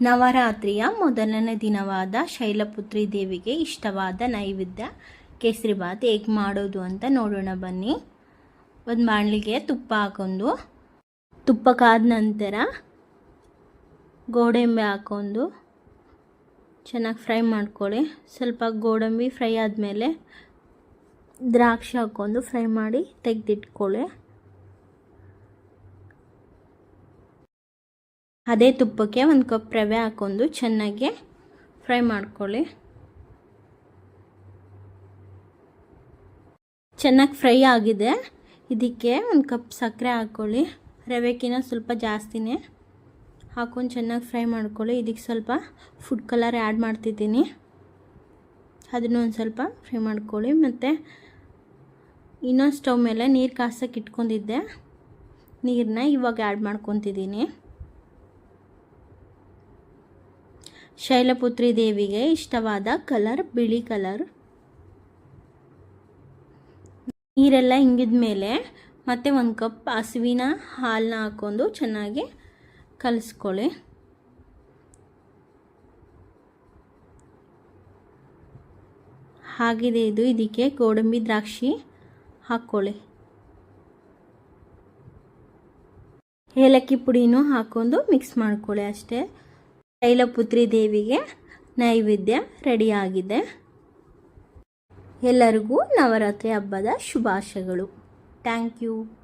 ನವರಾತ್ರಿಯ ಮೊದಲನೇ ದಿನವಾದ ಶೈಲಪುತ್ರಿ ದೇವಿಗೆ ಇಷ್ಟವಾದ ನೈವೇದ್ಯ ಕೇಸರಿಬಾತ್ ಹೇಗೆ ಮಾಡೋದು ಅಂತ ನೋಡೋಣ ಬನ್ನಿ. ಒಂದು ಬಾಣಲಿಗೆ ತುಪ್ಪ ಹಾಕೊಂಡು, ತುಪ್ಪ ಕಾದ ನಂತರ ಗೋಡಂಬಿ ಹಾಕೊಂಡು ಚೆನ್ನಾಗಿ ಫ್ರೈ ಮಾಡ್ಕೊಳ್ಳಿ. ಸ್ವಲ್ಪ ಗೋಡಂಬಿ ಫ್ರೈ ಆದಮೇಲೆ ದ್ರಾಕ್ಷಿ ಹಾಕ್ಕೊಂಡು ಫ್ರೈ ಮಾಡಿ ತೆಗೆದಿಟ್ಕೊಳ್ಳಿ. ಅದೇ ತುಪ್ಪಕ್ಕೆ ಒಂದು ಕಪ್ ರವೆ ಹಾಕೊಂಡು ಚೆನ್ನಾಗಿ ಫ್ರೈ ಮಾಡ್ಕೊಳ್ಳಿ. ಚೆನ್ನಾಗಿ ಫ್ರೈ ಆಗಿದೆ. ಇದಕ್ಕೆ ಒಂದು ಕಪ್ ಸಕ್ಕರೆ ಹಾಕ್ಕೊಳ್ಳಿ ರವೆಕಿನ ಸ್ವಲ್ಪ ಜಾಸ್ತಿನೇ ಹಾಕೊಂಡು ಚೆನ್ನಾಗಿ ಫ್ರೈ ಮಾಡ್ಕೊಳ್ಳಿ. ಇದಕ್ಕೆ ಸ್ವಲ್ಪ ಫುಡ್ ಕಲರ್ ಆ್ಯಡ್ ಮಾಡ್ತಿದ್ದೀನಿ. ಅದನ್ನು ಒಂದು ಸ್ವಲ್ಪ ಫ್ರೈ ಮಾಡ್ಕೊಳ್ಳಿ. ಮತ್ತು ಇನ್ನೊಂದು ಸ್ಟವ್ ಮೇಲೆ ನೀರು ಕಾಸಕ್ಕೆ ಇಟ್ಕೊಂಡಿದ್ದೆ. ನೀರನ್ನ ಇವಾಗ ಆ್ಯಡ್ ಮಾಡ್ಕೊತಿದ್ದೀನಿ. ಶೈಲಪುತ್ರಿ ದೇವಿಗೆ ಇಷ್ಟವಾದ ಕಲರ್ ಬಿಳಿ ಕಲರ್. ನೀರೆಲ್ಲ ಹಿಂಗಿದ ಮೇಲೆ ಮತ್ತೆ ಒಂದು ಕಪ್ ಹಸುವಿನ ಹಾಲನ್ನ ಹಾಕ್ಕೊಂಡು ಚೆನ್ನಾಗಿ ಕಲಿಸ್ಕೊಳ್ಳಿ. ಹಾಗಿದೆ ಇದು. ಇದಕ್ಕೆ ಗೋಡಂಬಿ ದ್ರಾಕ್ಷಿ ಹಾಕ್ಕೊಳ್ಳಿ. ಏಲಕ್ಕಿ ಪುಡಿನೂ ಹಾಕ್ಕೊಂಡು ಮಿಕ್ಸ್ ಮಾಡ್ಕೊಳ್ಳಿ ಅಷ್ಟೇ. ಶೈಲಪುತ್ರಿ ದೇವಿಗೆ ನೈವೇದ್ಯ ರೆಡಿಯಾಗಿದೆ. ಎಲ್ಲರಿಗೂ ನವರಾತ್ರಿ ಹಬ್ಬದ ಶುಭಾಶಯಗಳು. Thank you.